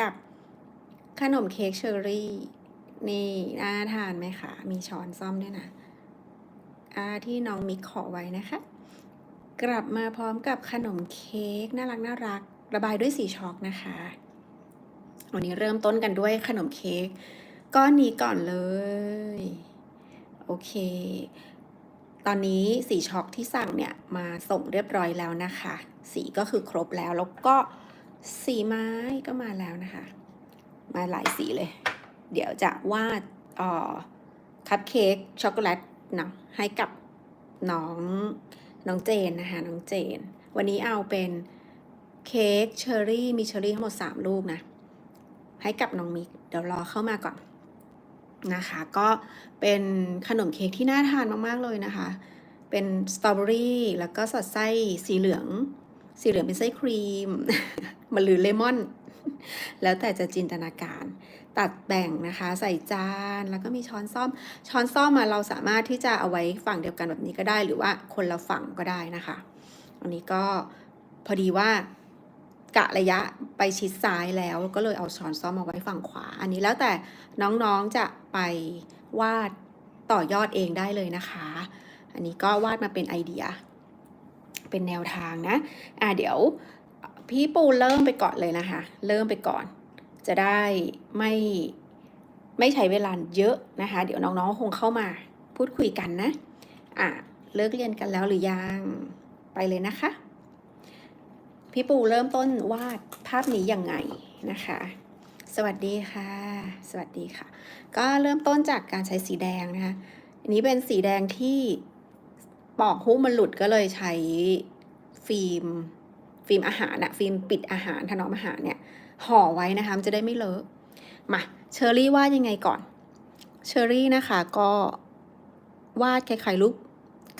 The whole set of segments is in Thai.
กับขนมเค้กเชอรี่ นี่น่าทานไหมคะ มีช้อนซ่อมด้วยนะอาที่น้องมิกขอไว้นะคะ กลับมาพร้อมกับขนมเค้กน่ารักน่ารัก ระบายด้วยสีช็อกนะคะวันนี้เริ่มต้นกันด้วยขนมเค้กก้อนนี้ก่อนเลย โอเค ตอนนี้สีช็อกที่สั่งเนี่ยมาส่งเรียบร้อยแล้วนะคะ สีก็คือครบแล้วแล้วก็ สีไม้ก็มาแล้วนะคะ มาหลายสีเลย เดี๋ยวจะวาดอ่อคัพเค้กช็อกโกแลตเนาะให้กับน้องน้องเจนนะคะน้องเจน วันนี้เอาเป็นเค้กเชอร์รี่มีเชอร์รี่ทั้งหมด 3 ลูกนะ ให้กับน้องมิก เดี๋ยวรอเข้ามาก่อนนะคะ ก็เป็นขนมเค้กที่น่าทานมาก ๆ เลยนะคะ เป็นสตรอเบอรี่แล้วก็สอดไส้สีเหลือง สีเหลืองเป็นไส้ครีม มันหรือเลมอน แล้วแต่จะจินตนาการ ตัดแบ่งนะคะ ใส่จานแล้วก็มีช้อนซ่อม ช้อนซ่อมมาเราสามารถที่จะเอาไว้ฝั่งเดียวกันแบบนี้ก็ได้ หรือว่าคนละฝั่งก็ได้นะคะ อันนี้ก็พอดีว่ากะระยะไปชิดซ้ายแล้วก็เลยเอาช้อนซ่อมมาไว้ฝั่งขวา อันนี้แล้วแต่น้องๆจะไปวาดต่อยอดเองได้เลยนะคะ อันนี้ก็วาดมาเป็นไอเดีย เป็นแนวทางนะ อ่าเดี๋ยวพี่ปูเริ่มไปก่อนเลยนะคะ เริ่มไปก่อน จะได้ไม่ไม่ใช้เวลาเยอะนะคะ เดี๋ยวน้องๆคงเข้ามาพูดคุยกันนะ อะเลิกเรียนกันแล้วหรือยัง ไปเลยนะคะ พี่ปูเริ่มต้นวาดภาพนี้ยังไงนะคะ สวัสดีค่ะ สวัสดีค่ะ ก็เริ่มต้นจากการใช้สีแดงนะคะ อันนี้เป็นสีแดงที่ ปอกหุ้มมันหลุดก็เลยใช้ฟิล์ม ฟิล์มอาหารอะฟิล์มปิดอาหารถนอมอาหารเนี่ยห่อไว้นะคะมันจะได้ไม่เลอะมาเชอรี่วาดยังไงก่อนเชอรี่นะคะก็วาดคล้ายๆรูป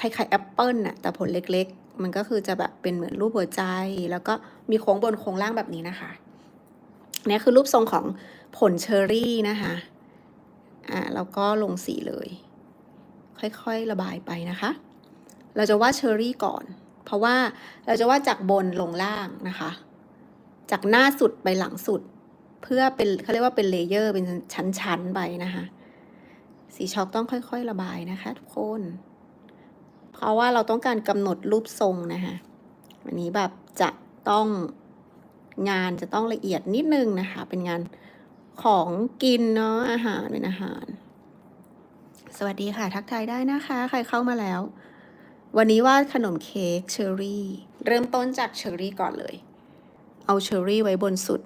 คล้ายๆแอปเปิลน่ะแต่ผลเล็กๆ มันก็คือจะแบบเป็นเหมือนรูปหัวใจ แล้วก็มีโค้งบนโค้งล่างแบบนี้นะคะเนี่ยคือรูปทรงของผลเชอรี่นะคะอ่าแล้วก็ลงสีเลย ค่อยๆระบายไปนะคะ เราจะวาดเชอรี่ก่อน เพราะว่าเราจะวาดจากบนลงล่างนะคะ จากหน้าสุดไปหลังสุด เพื่อเป็นเขาเรียกว่าเป็นเลเยอร์เป็นชั้นๆไปนะคะ สีช็อกต้องค่อยๆระบายนะคะ ทุกคน เพราะว่าเราต้องการกำหนดรูปทรงนะคะวันนี้แบบจะต้องงานจะต้องละเอียดนิดนึงนะคะ เป็นงานของกินเนาะอาหารเป็นอาหาร สวัสดีค่ะ ทักทายได้นะคะ ใครเข้ามาแล้ว วันนี้วาดขนมเค้กเชอร์รี่ เริ่มต้นจากเชอร์รี่ก่อนเลย เอาเชอร์รี่ไว้บนสุด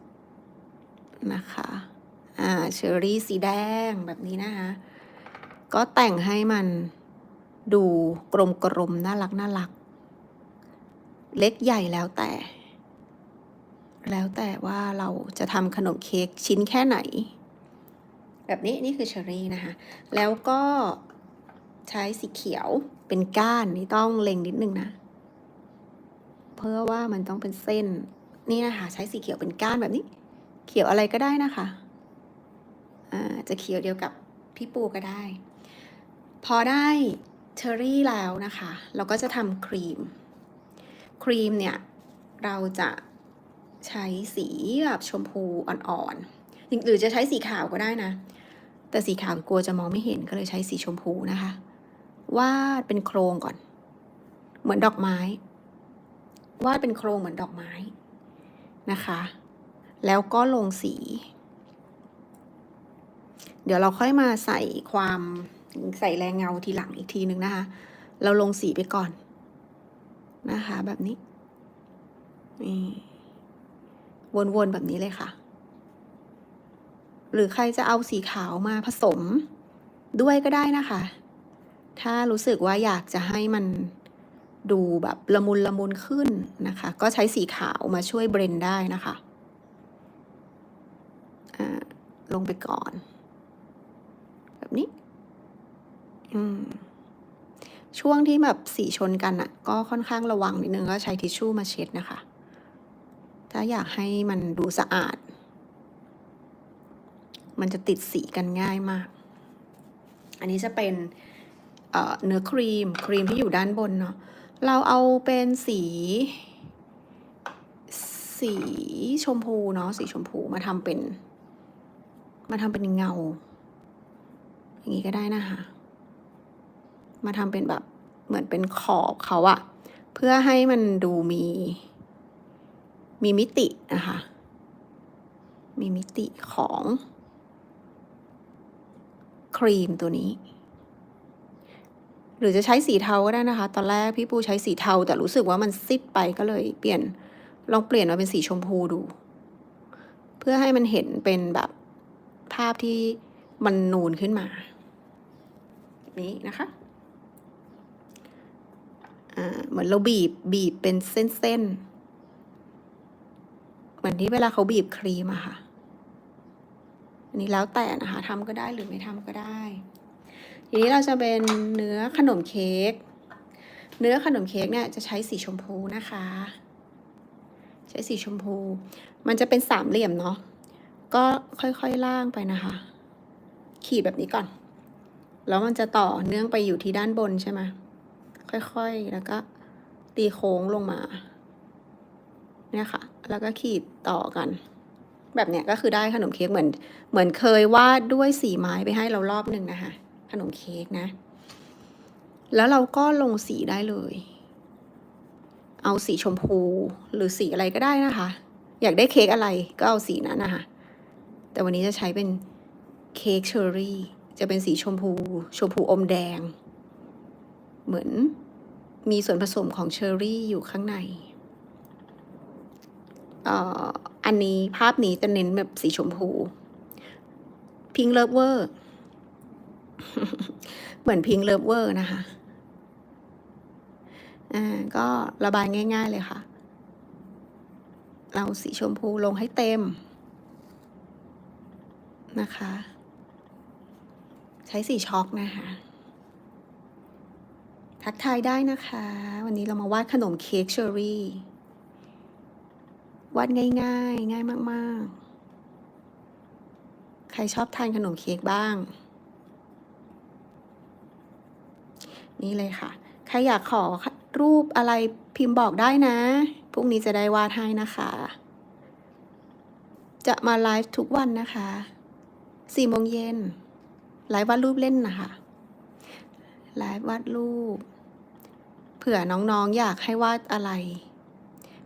นะคะ อ่า เชอร์รี่สีแดงแบบนี้นะคะ ก็แต่งให้มันดูกลมๆน่ารักน่ารัก เล็กใหญ่แล้วแต่ แล้วแต่ว่าเราจะทำขนมเค้กชิ้นแค่ไหน แบบนี้นี่คือเชอร์รี่นะคะ แล้วก็ใช้สีเขียว เป็นก้านนี่ต้องเล็งนิดนึงนะ เพื่อว่ามันต้องเป็นเส้น นี่นะคะ ใช้สีเขียวเป็นก้านแบบนี้ เขียวอะไรก็ได้นะคะอ่าจะเขียวเดียวกับพี่ปูก็ได้ พอได้เชอร์รี่แล้วนะคะ เราก็จะทำครีม ครีมเนี่ย เราจะใช้สีแบบชมพูอ่อนๆ หรือจะใช้สีขาวก็ได้นะ แต่สีขาวกลัวจะมองไม่เห็นก็เลยใช้สีชมพูนะคะ วาดเป็นโครงก่อน เหมือนดอกไม้ วาดเป็นโครงเหมือนดอกไม้นะคะ แล้วก็ลงสี เดี๋ยวเราค่อยมาใส่ความใส่แรงเงาทีหลังอีกทีนึงนะคะ เราลงสีไปก่อนนะคะ แบบนี้นี่วนๆแบบนี้เลยค่ะ หรือใครจะเอาสีขาวมาผสมด้วยก็ได้นะคะ ถ้ารู้สึกว่าอยากจะให้มันดูแบบละมุนละมุนขึ้นนะคะ ก็ใช้สีขาวมาช่วยเบรนได้นะคะอ่าลงไปก่อน แบบนี้อืมช่วงที่แบบสีชนกันอะ่ะ ก็ค่อนข้างระวังนิดนึงก็ใช้ทิชชู่มาเช็ดนะคะ ถ้าอยากให้มันดูสะอาด มันจะติดสีกันง่ายมาก อันนี้จะเป็น เนื้อครีมครีมที่อยู่ด้านบนเนาะเราเอาเป็นสีสสีชมพูเนาะสีชมพูมาทำเป็น มาทำเป็นเงา อย่างนี้ก็ได้นะคะมาทำเป็นแบบเหมือนเป็นขอบเขาอะเพื่อให้มันดูมี มีมิตินะคะ มีมิติของครีมตัวนี้ หรือจะใช้สีเทาก็ได้นะคะ ตอนแรกพี่ปูใช้สีเทา แต่รู้สึกว่ามันซิดไปก็เลยเปลี่ยนลองเปลี่ยนมาเป็นสีชมพูดู เพื่อให้มันเห็นเป็นแบบภาพที่มันนูนขึ้นมา นี้นะคะอ่าเหมือนเราบีบบีบเป็นเส้นๆเหมือนที่เวลาเขาบีบครีมอะค่ะ อันนี้แล้วแต่นะคะทำก็ได้หรือไม่ทำก็ได้ ทีนี้เราจะเป็นเนื้อขนมเค้ก เนื้อขนมเค้กเนี่ยจะใช้สีชมพูนะคะ ใช้สีชมพู มันจะเป็นสามเหลี่ยมเนาะ ก็ค่อยๆล่างไปนะคะ ขีดแบบนี้ก่อน แล้วมันจะต่อเนื่องไปอยู่ที่ด้านบนใช่ไหมค่อยๆ แล้วก็ตีโค้งลงมา เนี่ยค่ะ แล้วก็ขีดต่อกัน แบบเนี้ยก็คือได้ขนมเค้กเหมือน เหมือนเคยวาดด้วยสีไม้ไปให้เรารอบหนึ่งนะคะ ขนมเค้กนะ แล้วเราก็ลงสีได้เลย เอาสีชมพูหรือสีอะไรก็ได้นะคะ อยากได้เค้กอะไรก็เอาสีนั้นนะคะ แต่วันนี้จะใช้เป็นเค้กเชอร์รี่ จะเป็นสีชมพู ชมพูอมแดง เหมือนมีส่วนผสมของเชอร์รี่อยู่ข้างในเอ่ออันนี้ภาพนี้จะเน้นแบบสีชมพู พิงเลิฟเวอร์ เหมือนพิงเลิฟเวอร์นะคะ อ่า ก็ระบายง่าย ๆ เลยค่ะ เราสีชมพูลงให้เต็ม นะคะ ใช้สีช็อกนะคะทักทายได้นะคะ วันนี้เรามาวาดขนมเค้กเชอรี่วาดง่ายๆง่ายมาก ๆ ใครชอบทานขนมเค้กบ้าง นี่เลยค่ะ ใครอยากขอรูปอะไรพิมพ์บอกได้นะ พรุ่งนี้จะได้วาดให้นะคะ จะมาไลฟ์ทุกวันนะคะสี่โมงเย็นไลฟ์วาดรูปเล่นนะคะไลฟ์วาดรูป เผื่อน้องๆอยากให้วาดอะไร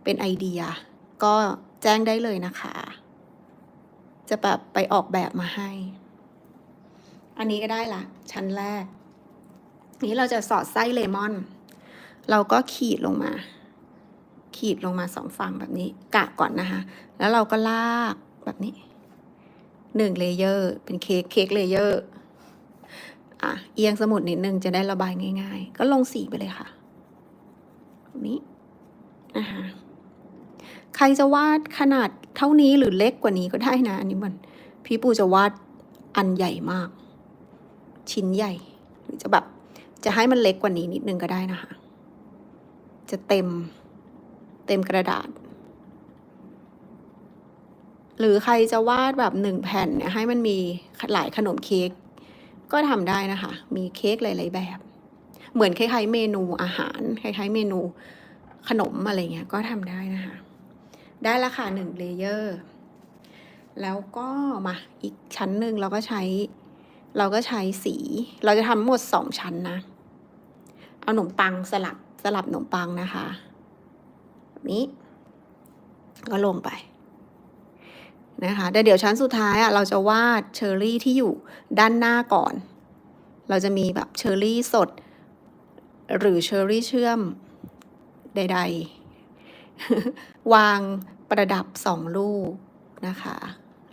เป็นไอเดีย ก็แจ้งได้เลยนะคะ จะแบบไปออกแบบมาให้ อันนี้ก็ได้ละ ชั้นแรก นี้เราจะสอดไส้เลมอน เราก็ขีดลงมา ขีดลงมาสองฝั่งแบบนี้ กะก่อนนะคะ แล้วเราก็ลากแบบนี้หนึ่งเลเยอร์เป็นเค้กเค้กเลเยอร์อะเอียงสมุดนิดนึงจะได้ระบายง่าย ๆ ก็ลงสีไปเลยค่ะนี้นะคะใครจะวาดขนาดเท่านี้หรือเล็กกว่านี้ก็ได้นะ อันนี้มัน พี่ปูจะวาดอันใหญ่มาก ชิ้นใหญ่ หรือจะแบบ จะให้มันเล็กกว่านี้นิดนึงก็ได้นะคะ จะเต็มเต็มกระดาษ หรือใครจะวาดแบบหนึ่งแผ่นเนี่ยให้มันมีหลายขนมเค้กก็ทำได้นะคะ มีเค้กหลายๆแบบ เหมือนคล้ายๆเมนูอาหาร คล้ายๆเมนูขนมอะไรเงี้ยก็ทำได้นะคะ ได้ละค่ะหนึ่งเลเยอร์ แล้วก็มาอีกชั้นหนึ่งเราก็ใช้เราก็ใช้สี เราจะทำหมดสองชั้นนะ เอาขนมปังสลับสลับขนมปังนะคะแบบนี้ ก็ลงไปนะคะแต่เดี๋ยวชั้นสุดท้ายอะเราจะวาดเชอร์รี่ที่อยู่ด้านหน้าก่อน เราจะมีแบบเชอร์รี่สด หรือเชอร์รี่เชื่อมใด ๆ วางประดับสองลูกนะคะ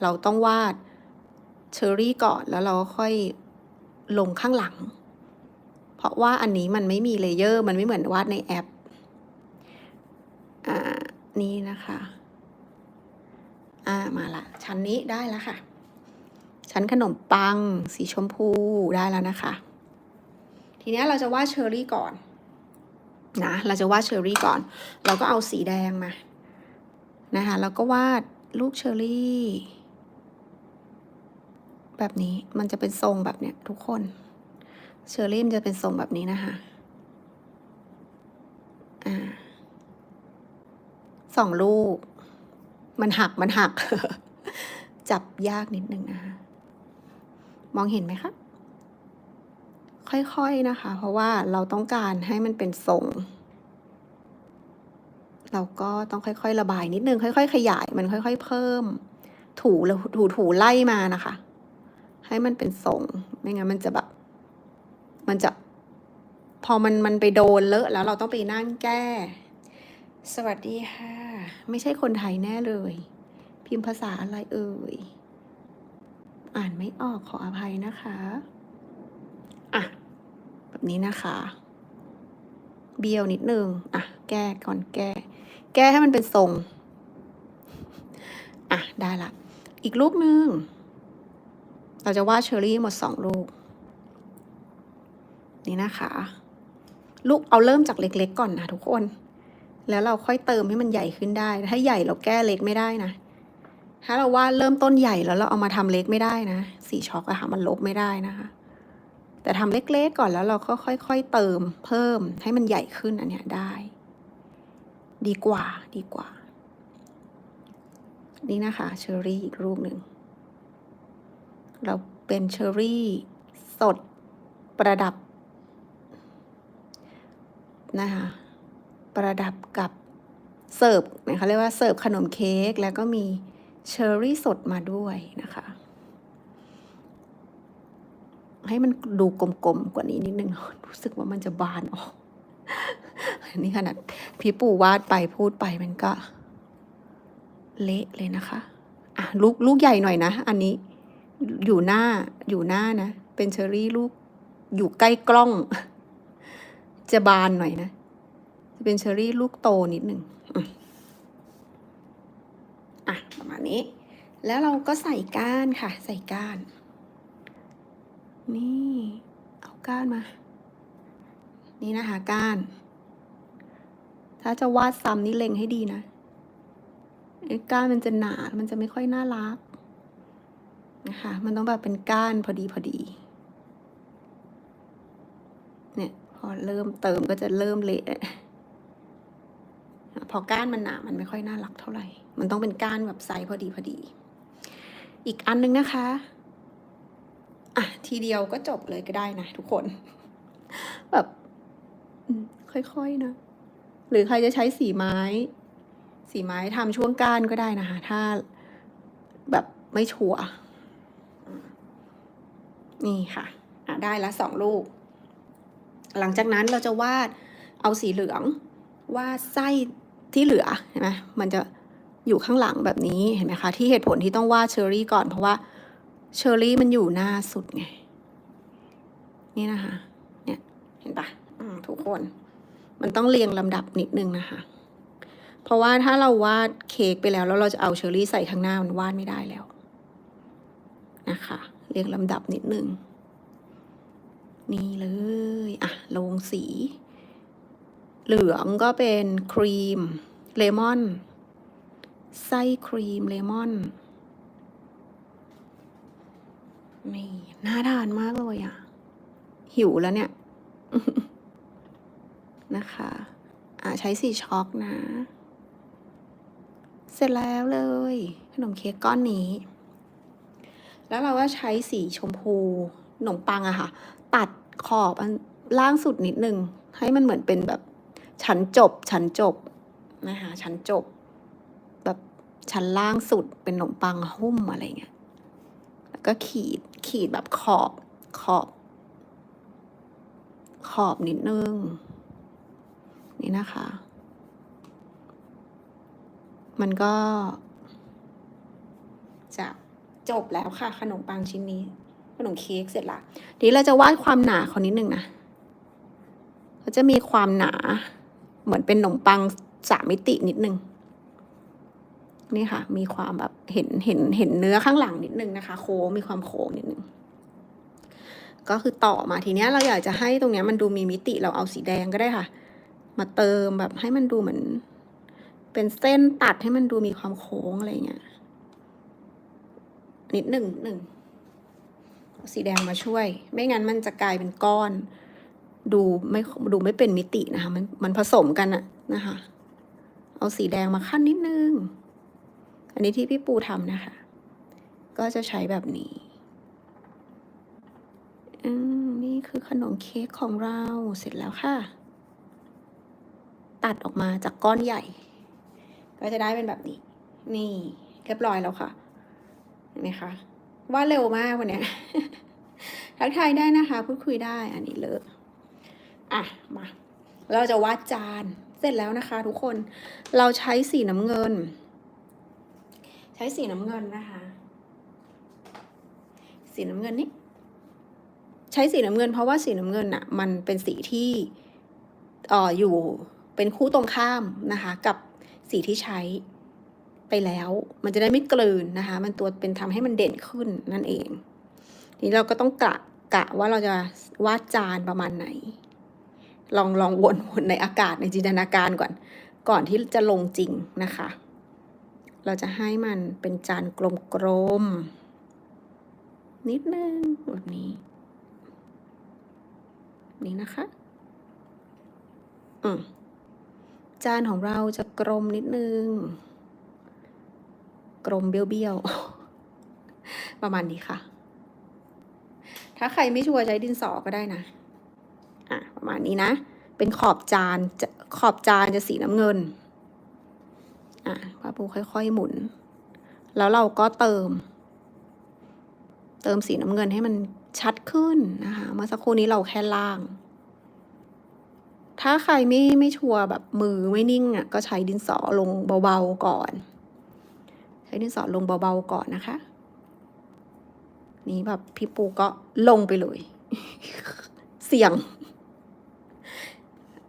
เราต้องวาดเชอร์รี่ก่อนแล้วเราค่อยลงข้างหลัง เพราะว่าอันนี้มันไม่มีเลเยอร์ มันไม่เหมือนวาดในแอป อ่า นี่นะคะ อ่า มาละ ชั้นนี้ได้แล้วค่ะ ชั้นขนมปัง สีชมพูได้แล้วนะคะ ทีนี้เราจะวาดเชอร์รี่ก่อน นะ เราจะวาดเชอร์รี่ก่อน เราก็เอาสีแดงมา นะคะแล้วก็วาดลูกเชอร์รี่ แบบนี้ มันจะเป็นทรงแบบเนี้ยทุกคน เชอร์รี่มันจะเป็นทรงแบบนี้นะคะอ่าสองลูก มันหักมันหัก จับยากนิดนึงนะคะ มองเห็นไหมคะ ค่อยๆนะคะ เพราะว่าเราต้องการให้มันเป็นทรง เราก็ต้องค่อยๆ ระบายนิดนึง ค่อย ๆ ขยาย มันค่อย ๆ เพิ่ม ถูแล้วถูถูไล่มานะคะ ให้มันเป็นทรง ไม่งั้นมันจะแบบ มันจะพอมันมันไปโดนเลอะแล้วเราต้องไปนั่งแก้ สวัสดีค่ะ ไม่ใช่คนไทยแน่เลย พิมพ์ภาษาอะไรเอ่ย อ่านไม่ออกขออภัยนะคะ อะ แบบนี้นะคะ เบี้ยวนิดนึง อะ แก้ก่อนแก้ แก้ให้มันเป็นทรง อะ ได้ละ อีกรูปหนึ่ง เราจะวาดเชอรี่หมดสองลูก นี่นะคะ ลูกเอาเริ่มจากเล็ก ๆ ก่อนนะทุกคน แล้วเราค่อยเติมให้มันใหญ่ขึ้นได้ ถ้าใหญ่เราแก้เล็กไม่ได้นะ ถ้าเราวาดเริ่มต้นใหญ่แล้วเราเอามาทำเล็กไม่ได้นะ สีช็อกอะค่ะมันลบไม่ได้นะคะ แต่ทำเล็กๆก่อนแล้วเราก็ค่อยๆเติมเพิ่มให้มันใหญ่ขึ้นอันเนี้ยได้ ดีกว่าดีกว่า นี่นะคะเชอรี่อีกรูปหนึ่งเราเป็นเชอรี่สดประดับ นะคะประดับกับเสิร์ฟนะคะเรียกว่าเสิร์ฟขนมเค้กแล้วก็มีเชอร์รี่สดมาด้วยนะคะ ให้มันดูกลมๆกว่านี้นิดนึงรู้สึกว่ามันจะบานออกนนี้ขนาดพี่ปู่วาดไปพูดไปมันก็ เละเลยนะคะอะลูกลูกใหญ่หน่อยนะ อันนี้อยู่หน้าอยู่หน้านะ เป็นเชอร์รี่ลูกอยู่ใกล้กล้อง จะบานหน่อยนะ จะเป็นเชอรี่ลูกโตนิดหนึ่งอะประมาณนี้ แล้วเราก็ใส่ก้านค่ะ ใส่ก้าน นี่ เอาก้านมา นี่นะคะก้าน ถ้าจะวาดซ้ำนี่เล็งให้ดีนะก้านมันจะหนา มันจะไม่ค่อยน่ารักนะคะ มันต้องแบบเป็นก้านพอดีพอดี เนี่ย พอเริ่มเติมก็จะเริ่มเละพอก้านมันหนามันไม่ค่อยน่ารักเท่าไหร่ มันต้องเป็นก้านแบบไซส์พอดีพอดี อีกอันนึงนะคะ อะทีเดียวก็จบเลยก็ได้นะทุกคน แบบค่อยๆนะ หรือใครจะใช้สีไม้ สีไม้ทำช่วงก้านก็ได้นะคะ ถ้าแบบไม่ชัวร์นี่ค่ะอะได้ละสองลูก หลังจากนั้นเราจะวาดเอาสีเหลืองวาดไส้ที่เหลือเห็นไหมมันจะอยู่ข้างหลังแบบนี้เห็นไหมคะที่เหตุผลที่ต้องวาดเชอรี่ก่อนเพราะว่าเชอรี่มันอยู่หน้าสุดไงนี่นะคะเนี่ยเห็นปะทุกคนมันต้องเรียงลำดับนิดนึงนะคะ เพราะว่าถ้าเราวาดเค้กไปแล้ว แล้วเราจะเอาเชอรี่ใส่ข้างหน้ามันวาดไม่ได้แล้วนะคะ เรียงลำดับนิดนึง นี่เลย อะ ลงสี เหลืองก็เป็นครีม เลมอน ไส้ครีม เลมอนนี่น่าทานมากเลยอะ หิวแล้วเนี่ย นะคะ อะ ใช้สีช็อกนะ เสร็จแล้วเลย ขนมเค้กก้อนนี้ แล้วเราก็ใช้สีชมพูขนมปังอะค่ะ ขอบอันล่างสุดนิดนึง ให้มันเหมือนเป็นแบบชั้นจบชั้นจบนะคะชั้นจบ แบบชั้นล่างสุดเป็นขนมปังหุ้มอะไรเงี้ยแล้วก็ขีดขีดแบบขอบขอบ ขอบนิดนึง นี่นะคะ มันก็จะจบแล้วค่ะขนมปังชิ้นนี้ ขนมเค้กเสร็จละทีนี้เราจะวาดความหนาเขานิดนึงนะเขาจะมีความหนาเหมือนเป็นขนมปังสามมิตินิดนึงนี่ค่ะ มีความแบบเห็นเห็นเห็นเนื้อข้างหลังนิดนึงนะคะ โค้งมีความโค้งนิดนึงก็คือต่อมาทีเนี้ยเราอยากจะให้ตรงเนี้ยมันดูมีมิติเราเอาสีแดงก็ได้ค่ะ มาเติมแบบให้มันดูเหมือน เป็นเส้นตัดให้มันดูมีความโค้งอะไรเงี้ยนิดหนึ่งหนึ่ง สีแดงมาช่วย ไม่งั้นมันจะกลายเป็นก้อน ดูไม่ดูไม่เป็นมิตินะคะ มันมันผสมกันอะนะคะ เอาสีแดงมาขั้นนิดนึง อันนี้ที่พี่ปูทำนะคะ ก็จะใช้แบบนี้อืมนี่คือขนมเค้กของเราเสร็จแล้วค่ะ ตัดออกมาจากก้อนใหญ่ ก็จะได้เป็นแบบนี้ นี่เรียบร้อยแล้วค่ะเห็นไหมคะ ว่าเร็วมากวันเนี้ยทักทายได้นะคะ พูดคุยได้อันนี้เลิกอะมา เราจะวาดจานเสร็จแล้วนะคะ ทุกคนเราใช้สีน้ำเงิน ใช้สีน้ำเงินนะคะ สีน้ำเงินนี่ใช้สีน้ำเงิน เพราะว่าสีน้ำเงินอะมันเป็นสีที่อ่ออยู่เป็นคู่ตรงข้ามนะคะ กับสีที่ใช้ ไปแล้ว มันจะได้ไม่กลืนนะคะ มันตัวเป็นทำให้มันเด่นขึ้นนั่นเอง ทีนี้เราก็ต้องกะกะว่าเราจะวาดจานประมาณไหน ลองลองวนวนในอากาศในจินตนาการก่อน ก่อนที่จะลงจริงนะคะ เราจะให้มันเป็นจานกลมๆนิดนึงแบบนี้ นี่นะคะ อืมจานของเราจะกลมนิดนึง กลมเบี้ยวๆ ประมาณนี้ค่ะ ถ้าใครไม่ชัวร์ใช้ดินสอก็ได้นะ อะ ประมาณนี้นะ เป็นขอบจานจะขอบจานจะสีน้ำเงิน อะป้าปูค่อยๆหมุน แล้วเราก็เติม เติมสีน้ำเงินให้มันชัดขึ้นนะคะ เมื่อสักครู่นี้เราแค่ล่าง ถ้าใครไม่ไม่ชัวร์แบบมือไม่นิ่งอะก็ใช้ดินสอลงเบาๆก่อน ใช้ดินสอลงเบาๆก่อนนะคะ นี่แบบพี่ปูก็ลงไปเลย เสี่ยง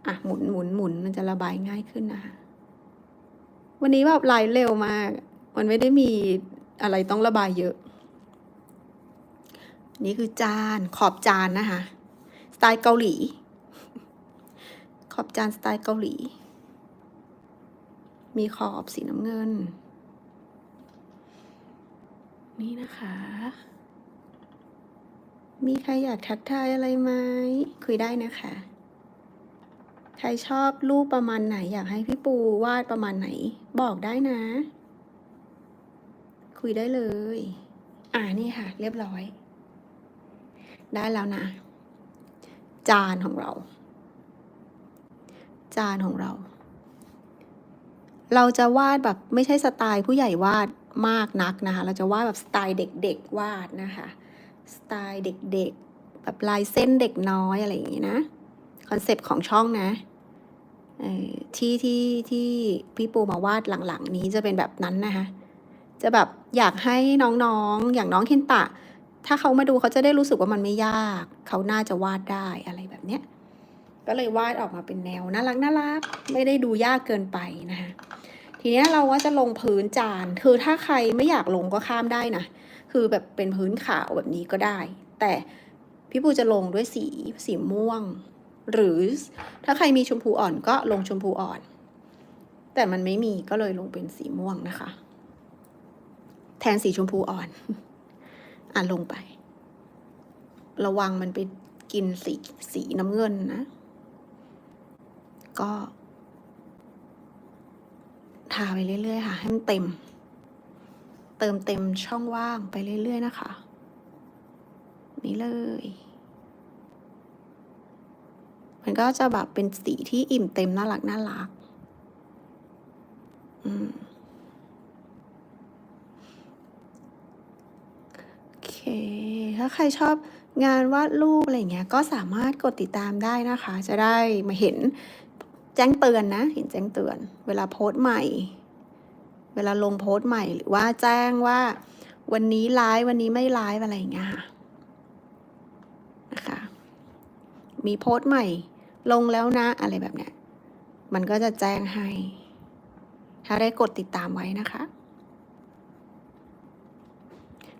อะหมุนหมุนหมุนมันจะระบายง่ายขึ้นนะคะวันนี้แบบไลเร็วมาก มันไม่ได้มีอะไรต้องระบายเยอะ นี่คือจานขอบจานนะคะ สไตล์เกาหลี ขอบจานสไตล์เกาหลี มีขอบสีน้ำเงิน นี่นะคะ มีใครอยากทักทายอะไรไหมคุยได้นะคะ ใครชอบรูปประมาณไหน อยากให้พี่ปูวาดประมาณไหน บอกได้นะ คุยได้เลย อ่านี่ค่ะ เรียบร้อย ได้แล้วนะ จานของเรา จานของเรา เราจะวาดแบบไม่ใช่สไตล์ผู้ใหญ่วาด มากนักนะคะ เราจะวาดแบบสไตล์เด็กๆวาดนะคะ สไตล์เด็กๆ แบบลายเส้นเด็กน้อยอะไรอย่างนี้นะ คอนเซปต์ของช่องนะที่ที่ที่พี่ปูมาวาดหลังๆ นี้จะเป็นแบบนั้นนะคะ จะแบบอยากให้น้องๆ อย่างน้องเคนตะ ถ้าเขามาดูเขาจะได้รู้สึกว่ามันไม่ยาก เขาน่าจะวาดได้อะไรแบบเนี้ย ก็เลยวาดออกมาเป็นแนวน่ารักน่ารัก ไม่ได้ดูยากเกินไปนะคะ ทีนี้เราว่าจะลงพื้นจาน คือถ้าใครไม่อยากลงก็ข้ามได้นะ คือแบบเป็นพื้นขาวแบบนี้ก็ได้ แต่พี่ปูจะลงด้วยสีสีม่วง หรือถ้าใครมีชมพูอ่อนก็ลงชมพูอ่อน แต่มันไม่มีก็เลยลงเป็นสีม่วงนะคะ แทนสีชมพูอ่อน อะลงไป ระวังมันไปกินสีสีน้ำเงินนะ ก็ ทาไปเรื่อย ๆ ค่ะ ให้มันเต็ม เติมเต็มช่องว่างไปเรื่อย ๆ นะคะ นี่เลย มันก็จะแบบเป็นสีที่อิ่มเต็มน่ารักน่ารัก อืมโอเคถ้าใครชอบงานวาดรูปอะไรเงี้ย ก็สามารถกดติดตามได้นะคะ จะได้มาเห็น จ้งเตือนนะ เห็นแจ้งเตือน เวลาโพสต์ใหม่ เวลาลงโพสต์ใหม่หรือว่าแจ้งว่า วันนี้ไลฟ์วันนี้ไม่ไลฟ์อะไรอย่างเงี้ยค่ะนะคะมีโพสต์ใหม่ ลงแล้วนะอะไรแบบเนี้ยมันก็จะแจ้งให้ ถ้าได้กดติดตามไว้นะคะ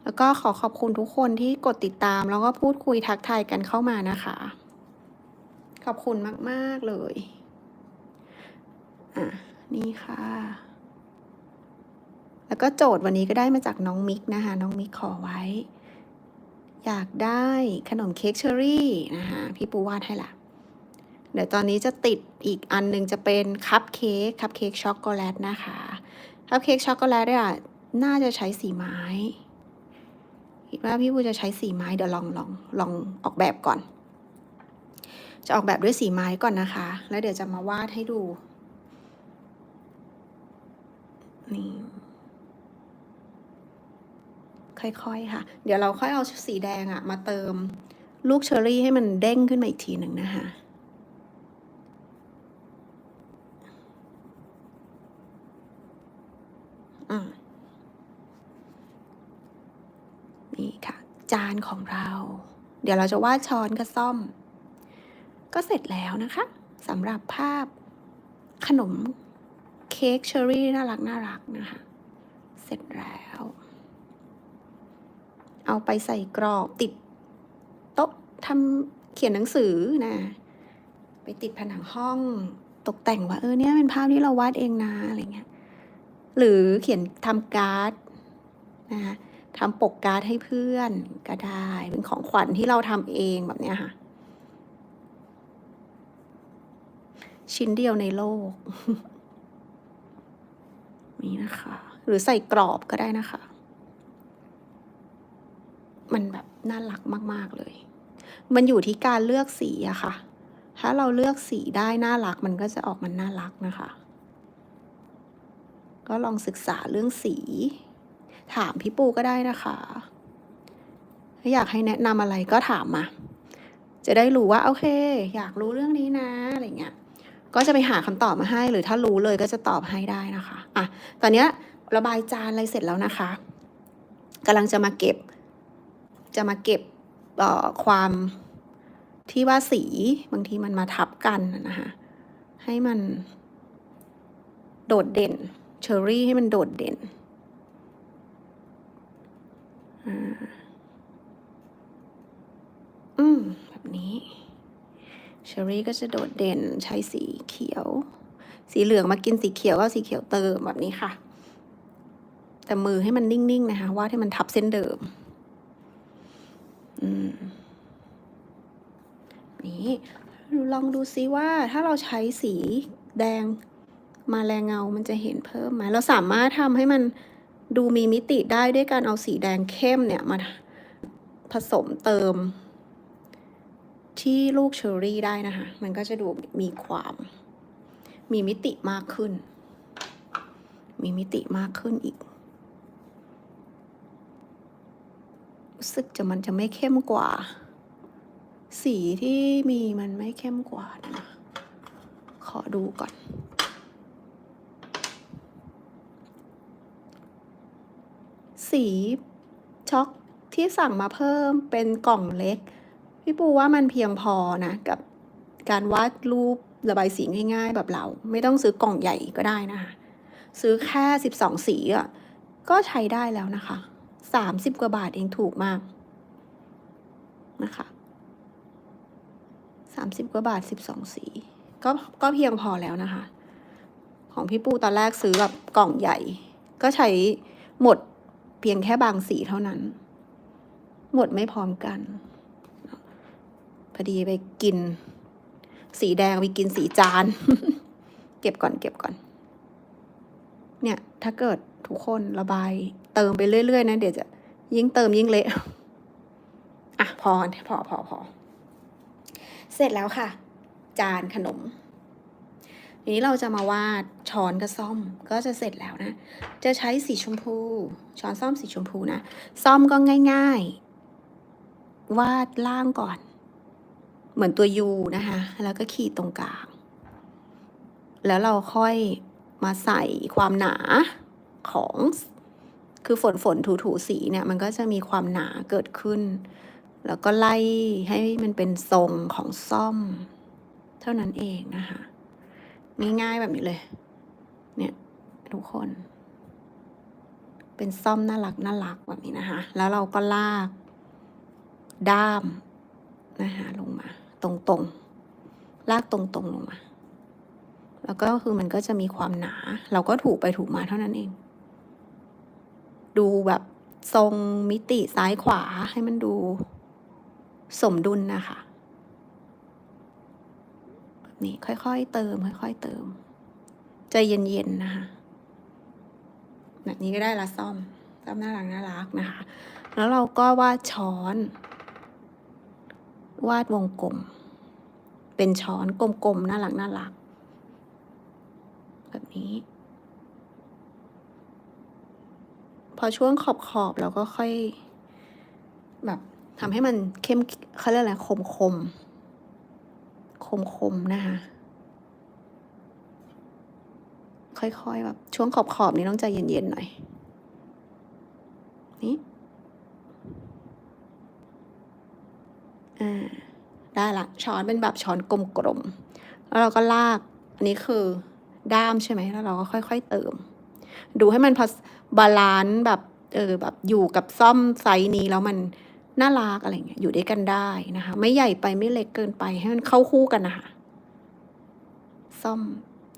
แล้วก็ขอขอบคุณทุกคนที่กดติดตามแล้วก็พูดคุยทักทายกันเข้ามานะคะ ขอบคุณมาก ๆ เลย อะนี่ค่ะ แล้วก็โจทย์วันนี้ก็ได้มาจากน้องมิกนะคะ น้องมิกขอไว้ อยากได้ขนมเค้กเชอรี่นะคะพี่ปูวาดให้ละเดี๋ยวตอนนี้จะติดอีกอันหนึ่งจะเป็นคัพเค้กคัพเค้กช็อกโกแลตนะคะคัพเค้กช็อกโกแลตเนี่ยน่าจะใช้สีไม้คิดว่าพี่ปูจะใช้สีไม้เดี๋ยวลองลองลองออกแบบก่อน จะออกแบบด้วยสีไม้ก่อนนะคะ แล้วเดี๋ยวจะมาวาดให้ดู นี่ ค่อยๆค่ะ เดี๋ยวเราค่อยเอาสีแดงอะมาเติมลูกเชอรี่ให้มันเด้งขึ้นมาอีกทีหนึ่งนะคะอืมนี่ค่ะ จานของเรา เดี๋ยวเราจะวาดช้อนกับซ่อม ก็เสร็จแล้วนะคะสำหรับภาพขนม ค้กเชอร์รี่น่ารักน่ารักนะคะ เสร็จแล้ว เอาไปใส่กรอบติดโต๊ะทำเขียนหนังสือนะ ไปติดผนังห้องตกแต่งว่าเออเนี่ยเป็นภาพที่เราวาดเองนะอะไรเงี้ย หรือเขียนทำการ์ดนะคะทำปกการ์ดให้เพื่อนก็ได้ เป็นของขวัญที่เราทำเองแบบเนี้ยค่ะ ชิ้นเดียวในโลก นี่นะคะ หรือใส่กรอบก็ได้นะคะ มันแบบน่ารักมาก ๆ เลย มันอยู่ที่การเลือกสีอะค่ะ ถ้าเราเลือกสีได้น่ารักมันก็จะออกมันน่ารักนะคะ ก็ลองศึกษาเรื่องสี ถามพี่ปูก็ได้นะคะถ้าอยากให้แนะนำอะไรก็ถามมา จะได้รู้ว่าโอเค อยากรู้เรื่องนี้นะอะไรเงี้ย ก็จะไปหาคำตอบมาให้ หรือถ้ารู้เลยก็จะตอบให้ได้นะคะอะตอนนี้ระบายจานอะไรเสร็จแล้วนะคะกำลังจะมาเก็บ จะมาเก็บเอ่อความที่ว่าสีบางทีมันมาทับกันนะคะให้มันโดดเด่นเชอร์รี่ให้มันโดดเด่นอ่าอืม แบบนี้ เชอรี่ก็จะโดดเด่นใช้สีเขียว สีเหลืองมากินสีเขียวก็สีเขียวเติมแบบนี้ค่ะ แต่มือให้มันนิ่งๆนะคะวาดให้มันทับเส้นเดิม อืมนี้ลองดูซิว่าถ้าเราใช้สีแดงมาแรงเงา มันจะเห็นเพิ่มไหม เราสามารถทำให้มันดูมีมิติได้ด้วยการเอาสีแดงเข้มเนี่ยมาผสมเติม ที่ลูกเชอรี่ได้นะคะ มันก็จะดูมีความมีมิติมากขึ้น มีมิติมากขึ้นอีกรู้สึกจะมันจะไม่เข้มกว่า สีที่มีมันไม่เข้มกว่านะ ขอดูก่อนสีช็อกที่สั่งมาเพิ่มเป็นกล่องเล็ก พี่ปูว่ามันเพียงพอนะกับการวาดรูประบายสีง่าย ๆ แบบเรา ไม่ต้องซื้อกล่องใหญ่ก็ได้นะคะซื้อแค่สิบสองสีอะก็ใช้ได้แล้วนะคะสามสิบกว่าบาทเองถูกมากนะคะสามสิบกว่าบาทสิบสองสีก็ก็เพียงพอแล้วนะคะ ของพี่ปูตอนแรกซื้อแบบกล่องใหญ่ ก็ใช้หมดเพียงแค่บางสีเท่านั้น หมดไม่พร้อมกัน พอดีไปกิน สีแดงไปกินสีจาน เก็บก่อนเก็บก่อน เนี่ย ถ้าเกิดทุกคนระบาย เติมไปเรื่อยๆนะเดี๋ยวจะยิ่งเติมยิ่งเละอะพอพอพอพอเสร็จแล้วค่ะ จานขนมทีนี้เราจะมาวาดช้อนกับซ่อมก็จะเสร็จแล้วนะ จะใช้สีชมพู ช้อนซ่อมสีชมพูนะ ซ่อมก็ง่าย ๆ วาดล่างก่อน เหมือนตัวยูนะคะ แล้วก็ขีดตรงกลาง แล้วเราค่อยมาใส่ความหนาของคือฝนฝนถูถูสีเนี่ยมันก็จะมีความหนาเกิดขึ้น แล้วก็ไล่ให้มันเป็นทรงของซ่อม เท่านั้นเองนะคะง่ายๆแบบนี้เลย เนี่ยทุกคน เป็นซ่อมน่ารักน่ารักแบบนี้นะคะ แล้วเราก็ลากด้ามนะคะลงมา ตรงๆ ลากตรงๆลงมา แล้วก็คือมันก็จะมีความหนา เราก็ถูกไปถูกมาเท่านั้นเอง ดูแบบทรงมิติซ้ายขวาให้มันดูสมดุลนะคะนี้ค่อยๆเติม ค่อยๆเติม ใจเย็นๆนะคะแบบนี้ก็ได้ละซ่อมซ่อมน่ารักน่ารักนะคะ แล้วเราก็วาดช้อน วาดวงกลม เป็นช้อนกลมๆน่ารักน่ารัก แบบนี้ พอช่วงขอบขอบเราก็ค่อย แบบทำให้มันเข้มเขาเรียกอะไรคมคมคมคมนะคะค่อยๆแบบช่วงขอบขอบนี้ต้องใจเย็นๆหน่อย นี่อ่า ได้ละช้อนเป็นแบบช้อนกลมๆแล้วเราก็ลากอันนี้คือด้ามใช่ไหมแล้วเราก็ค่อย ๆ เติม ดูให้มันพอบาลานซ์แบบเออแบบอยู่กับซ่อมไซส์นี้แล้วมันน่ารักอะไรเงี้ยอยู่ด้วยกันได้นะคะ ไม่ใหญ่ไปไม่เล็กเกินไปให้มันเข้าคู่กันนะคะซ่อม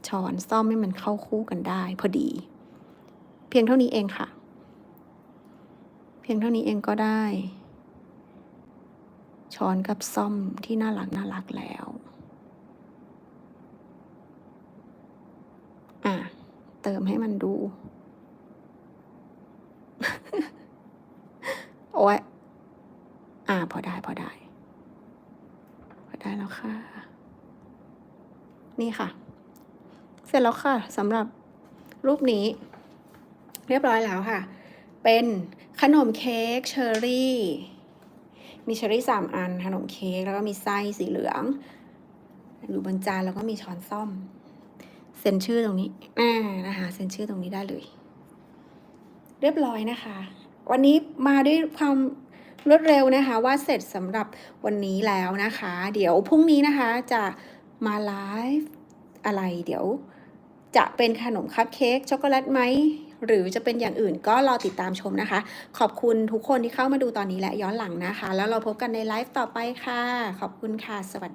ช้อนซ่อมให้มันเข้าคู่กันได้ พอดี เพียงเท่านี้เองค่ะ เพียงเท่านี้เองก็ได้ ช้อนกับซ่อมที่น่ารักน่ารักแล้ว อะ เติมให้มันดู โอ้ยอ่าพอได้พอได้ พอได้แล้วค่ะ นี่ค่ะ เสร็จแล้วค่ะสำหรับรูปนี้ เรียบร้อยแล้วค่ะ เป็นขนมเค้กเชอร์รี่ มีเชอร์รี่สามอันขนมเค้กแล้วก็มีไส้สีเหลือง อยู่บนจานแล้วก็มีช้อนซ่อม เซ็นชื่อตรงนี้อ่านะคะเซ็นชื่อตรงนี้ได้เลย เรียบร้อยนะคะ วันนี้มาด้วยความรวดเร็วนะคะว่าเสร็จสำหรับวันนี้แล้วนะคะ เดี๋ยวพรุ่งนี้นะคะจะมาไลฟ์อะไรเดี๋ยวจะเป็นขนมคัพเค้กช็อกโกแลตไหม หรือจะเป็นอย่างอื่นก็รอติดตามชมนะคะ ขอบคุณทุกคนที่เข้ามาดูตอนนี้และย้อนหลังนะคะ แล้วเราพบกันในไลฟ์ต่อไปค่ะ ขอบคุณค่ะ สวัสดี